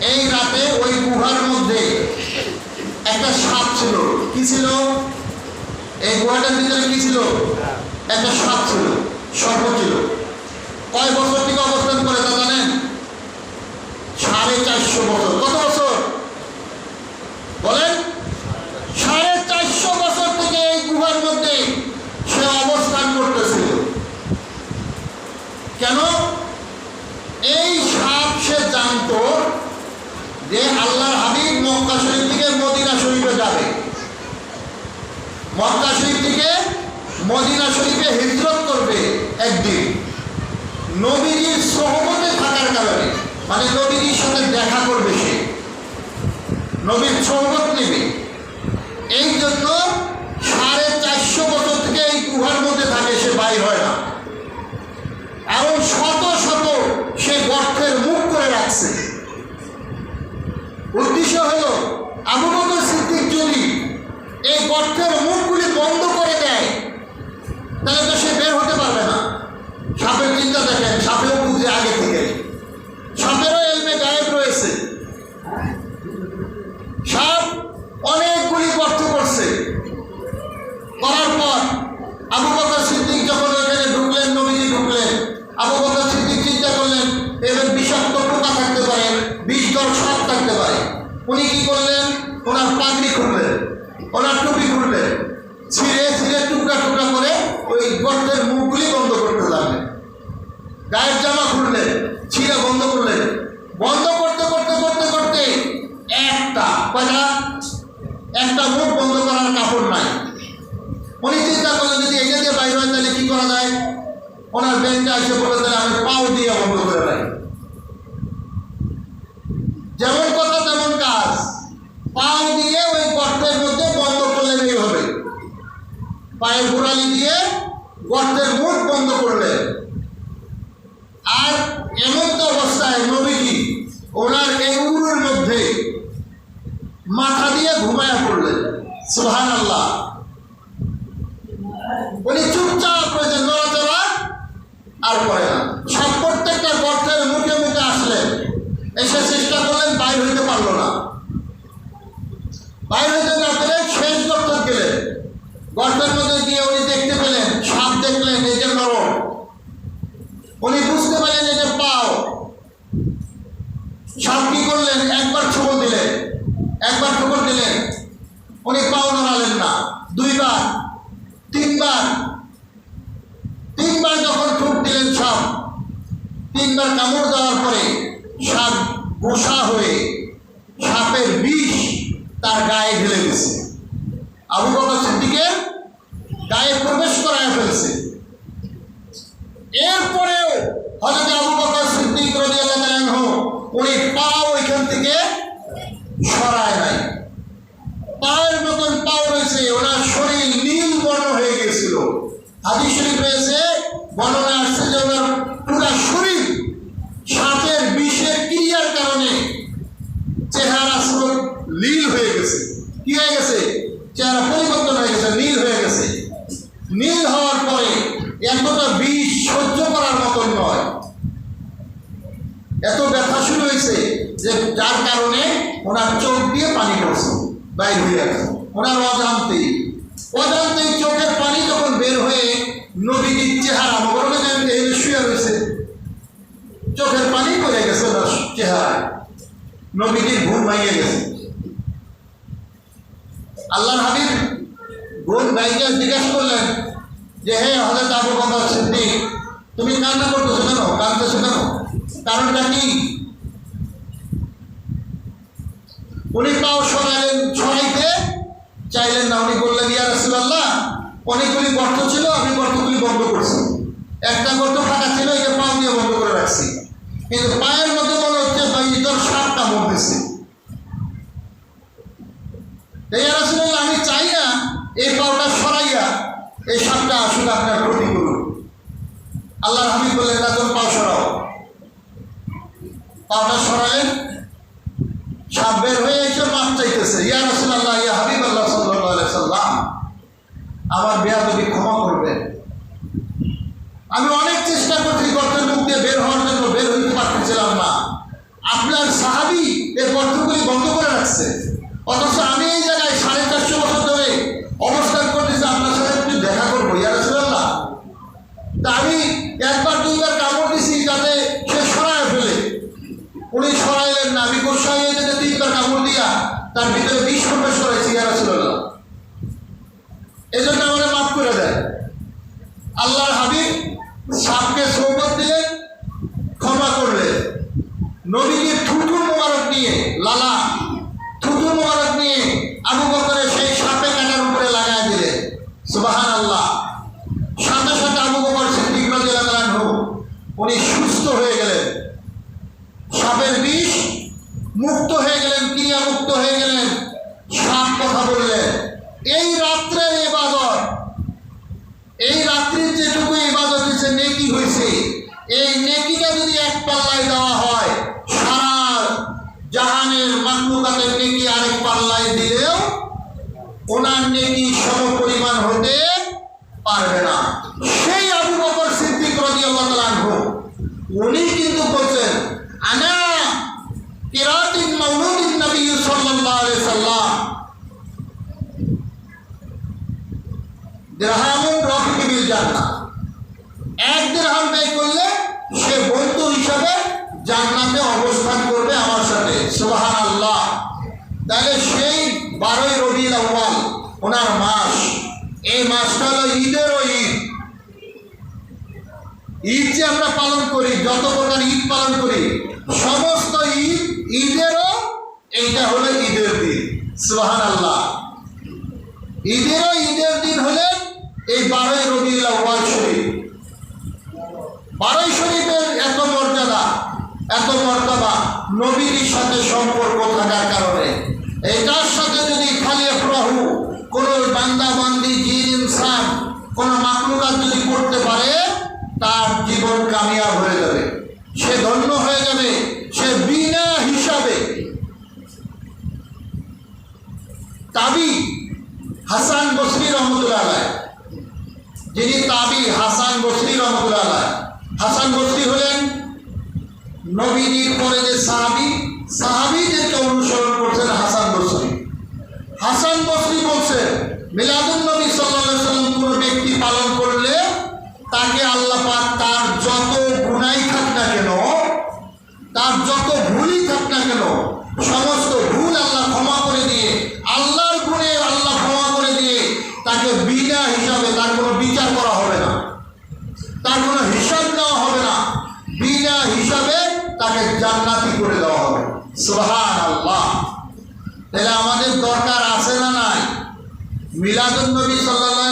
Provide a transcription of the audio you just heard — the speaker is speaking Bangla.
এই রাতে ওই গুহার মধ্যে একটা সাপ ছিল। কি ছিল? এই গুহাটার ভিতরে কি ছিল? একটা সাপ ছিল, সর্প ছিল। কয় বছর থেকে অবস্থান করে তা জানেন? সাড়ে চারশো বছর। কত বছর? বলেন। সাড়ে চারশো বছর থেকে এই গুহার মধ্যে সে অবস্থান করতেছিল। কেন? এই সাপ সে জানতো যে আল্লাহর হাবিব মক্কা শরীফ থেকে মদিনা শরীফে যাবে। মক্কা শরীফ থেকে মদিনা শরীফে হিজরত করবে একদিন। নবীজির সহমতে থাকার কারণে মানে নবীজির সাথে দেখা করবে সে। নবীর সহমত নেবে এই জন্য সাড়ে চারশো বছর থেকে এই গুহার মধ্যে থাকে সে বাইর হয় না এবং শত শত সে গর্তের মুখ করে রাখছে উদ্দেশ্য হলো আবু সিদ্দিক যদি এই গর্তের মুখগুলি বন্ধ করে দেয়, তাহলে তো সে বের হতে পারবে না। সাপের চিন্তা দেখেন সাপেও বুঝে আগে থেকে। সাপেরও এলমে গায়েব রয়েছে। সাপ অনেকগুলি গর্ত করছে। করার পর আবু সিদ্দিক যখন ওইখানে ঢুকলেন নবীজি ঢুকলেন আবু বকর সিদ্দিক চিন্তা করলেন এবার বিষাক্ত পোকা থাকতে পারে বিষ দর সাপ থাকতে পারে উনি কি করলেন? ওনার পাগড়ি খুললেন, ওনার টুপি খুললেন, ছিঁড়ে ছিঁড়ে টুকরা টুকরা করে ওই গর্তের মুখগুলি বন্ধ করতে লাগলেন। গায়ের জামা খুললেন, ছিঁড়ে বন্ধ করলেন। বন্ধ করতে করতে করতে করতে একটা কয়টা একটা মুখ বন্ধ করার কাপড় নাই। উনি চিন্তা করলেন, যদি এটা দিয়ে বাইরে হয় তাহলে কি করা যায়? ওনার ব্যাংকটা এসে বলে তাহলে আমি পাও দিয়ে বন্ধ করে রাখি। যেমন কথা তেমন কাজ পাও দিয়ে ওই গর্তের মধ্যে বন্ধ করলেন এইভাবে পায়ের গোড়ালি দিয়ে গর্তের মুখ বন্ধ করলেন আর এমন তো অবস্থায় নবীজি ওনার এই উড়ুর মধ্যে মাথা দিয়ে ঘুমায়া পড়লেন। সুহান আল্লাহ উনি চুপচাপ রয়েছেন, নড়াচড়া আর করে না। সব প্রত্যেকটা গর্তের মুখে মুখে আসলেন। এসে চেষ্টা করলেন, বাইর হইতে পারল না। বাইর হইতে না পেরে শেষ গর্ত গেলেন গর্তের মধ্যে গিয়ে উনি দেখতে পেলেন, সাপ দেখলেন নিজের যে উনি বুঝতে পারলেন যে পাও। সাপ কি করলেন? একবার ঠুকর দিলেন। একবার ঠুকর দিলেন। উনি পাও নড়ালেন না। দুইবার, তিনবার তিনবার যখন ঠুক দিলেন সাপ, তিনবার কামড় দেওয়ার পরে সাপ গোসা হয়ে সাপের বিষ তার গায়ে ঢেলে গেছে আবু বকর সিদ্দিকের গায়ে প্রবেশ করায় ফেলছে এরপরেও হজরত আবু বকর সিদ্দিক রাদিয়াল্লাহু উনি পা ওইখান থেকে সরায় নাই। পায়ের মতন পাও রয়েছে, ওনার শরীর নীল বর্ণ হয়ে গেছিল হাদিস শরীফ রয়েছে, বর্ণনা আসছে যে ওনার পুরা শরীর সাপের বিষের ক্রিয়ার কারণে চেহারা স্রোত নীল হয়ে গেছে। কি হয়ে গেছে? চেহারা পরিবর্তন হয়ে গেছে, নীল হয়ে গেছে। নীল হওয়ার পরে এতটা বিষ সহ্য করার মতন নয়। এত ব্যথা শুরু হয়েছে যে যার কারণে ওনার চোখ দিয়ে পানি পড়ছে, বাইর হয়ে গেছে। ওনার অজান্তেই অজান্তেই চোখের পানি যখন বের হয়ে নবীজির চেহারা যে শুয়ে রয়েছে, চোখের পানি পড়ে গেছে ওনার চেহারায়। নবীজির ঘুম ভাঙিয়ে গেছে। আল্লাহ হাবিব ঘুম ভাইকে জিজ্ঞাসা করলেন যে, হে হজরত আবু বকর সিদ্দিক, তুমি কান্না করতেছো কেন? কাঁদতেছো কেন? কারণটা কি? উনি পাও সরাইলেন সরাইতে চাইলেন না। উনি বললেন, ইয়া রাসূলুল্লাহ, অনেকগুলি গর্ত ছিল, আমি গর্তগুলি বন্ধ করছি। একটা গর্ত ফাঁকা ছিল এটা পাও দিয়ে বন্ধ করে রাখছি। কিন্তু পায়ের মধ্যে মনে হচ্ছে ভাই, তোর সাপ কামড় দিচ্ছে এই রাসূলুল্লাহ, আমি চাই না, এই পাওটা এই সাপটা আসলে আপনার ক্ষতি করুন আল্লাহর হাবিব বললেন না তোর পাও সরাও। পাওটা সরালেন সাপ বের হয়ে এসে মাছ চাইতেছে। ইয়া রাসূলুল্লাহ, ইয়া হাবিব আল্লাহ সাল্লাম আমার বেয়াদবি ক্ষমা করবেন। আমি অনেক চেষ্টা করছি গর্তের মুখ দিয়ে বের হওয়ার জন্য, বের হইতে পারতেছিলাম না। আপনার সাহাবি এই গর্তগুলি বন্ধ করে রাখছে। অথচ আমি এই জায়গায় সাড়ে চারশো বছর ধরে অবস্থান করতেছি আপনার সাথে একটু দেখা করব ইয়ারসুল্লাহ তা আমি একবার দুইবার কামড় দিছি যাতে সে সরায় ফেলে উনি সরাইলেন না আমি গোসাই যেতে তিনবার কামড় দিয়া তার ভিতরে বিষ প্রবেশ করেছি ইয়ারসুল্লাহ এই জন্য আমাদের মাফ করে দেয়। আল্লাহর হাবিব সাপকে সৌবত দিলেন ক্ষমা করলেন। নবীকে থুতু মোবারক নিয়ে, লালা, থুতু মোবারক নিয়ে আবু বকরের সেই সাপে কাটার উপরে লাগাই দিলেন। সুবাহান আল্লাহ সাথে সাথে আবু বকর সিদ্দিক রাদিয়াল্লাহু আনহু, উনি সুস্থ হয়ে গেলেন। সাপের বিষ মুক্ত হয়ে গেলেন। ক্রিয়া মুক্ত হয়ে গেলেন সাপ কথা বললেন এই রাত্রের ইবাদত, এই রাত্রির যেটুকু ইবাদত হয়েছে, নেকি হয়েছে, এই নেকিটা যদি এক পাল্লায় দেওয়া হয়, সারা জাহানের মাকলুকাতের নেকি আরেক পাল্লায় দিলেও ওনার নেকি সম পরিমাণ হতে পারবে না। সেই আবু বকর সিদ্দিক রাদিয়াল্লাহু তাআলা আনহু, উনি কিন্তু বলছেন আনা কিরাতিন মাউলুদিন নবী সাল্লাল্লাহু আলাইহি সাল্লাম এক ব্যয় করলে সে হিসাবে অবস্থান করবে আমার সাথে। আল্লাহ তাহলে সেই বারোই রবি আউ্বাল ওনার মাস। এই মাসটা হলো ঈদ। ঈদ যে আমরা পালন করি, যত প্রকার ঈদ পালন করি, সমস্ত ঈদ ঈদেরও এইটা হলো ঈদের দিন। সুবহান আল্লাহ ঈদেরও ঈদের দিন এই বারোই রবি শরীফ। বারোই শরীফের এত মর্যাদা এত মর্যাদা নবীর সাথে সম্পর্ক থাকার কারণে। এটার সাথে যদি খালি প্রভু কোন বান্দা বান্দি জিন, ইনসান কোন মাকলুকাত যদি করতে পারে, তার জীবন কামিয়াব হয়ে যাবে। সে ধন্য হয়ে যাবে, সে বিনা হিসাবে। তাবি হাসান বসরি রহমতুল্লাহ যিনি তাবি হাসান বসরি রহমতুল্লাহ। হাসান বসরি হলেন নবীজির পরে যে সাহাবি সাহাবিদেরকে অনুসরণ করছেন হাসান বসরি হাসান বসরি বলছেন মিলাদুল নবী সাল্লাম কোনো ব্যক্তি পালন করলে তাকে আল্লাহ পাক তার যত গুনাই থাক না কেন, তার যত ভুলই থাক না কেন, সমস্ত ভুল আল্লাহ ক্ষমা করে দিয়ে, আল্লাহর গুণে আল্লাহ ক্ষমা করে দিয়ে তাকে বিনা হিসাবে, তার কোনো বিচার করা হবে না। তার কোনো হিসাব নেওয়া হবে না। বিনা হিসাবে তাকে জান্নাতি করে দেওয়া হবে। সোহান আল্লাহ তাহলে আমাদের দরকার আছে না নাই? মিলাদুল নবী সাল্লাল্লাহু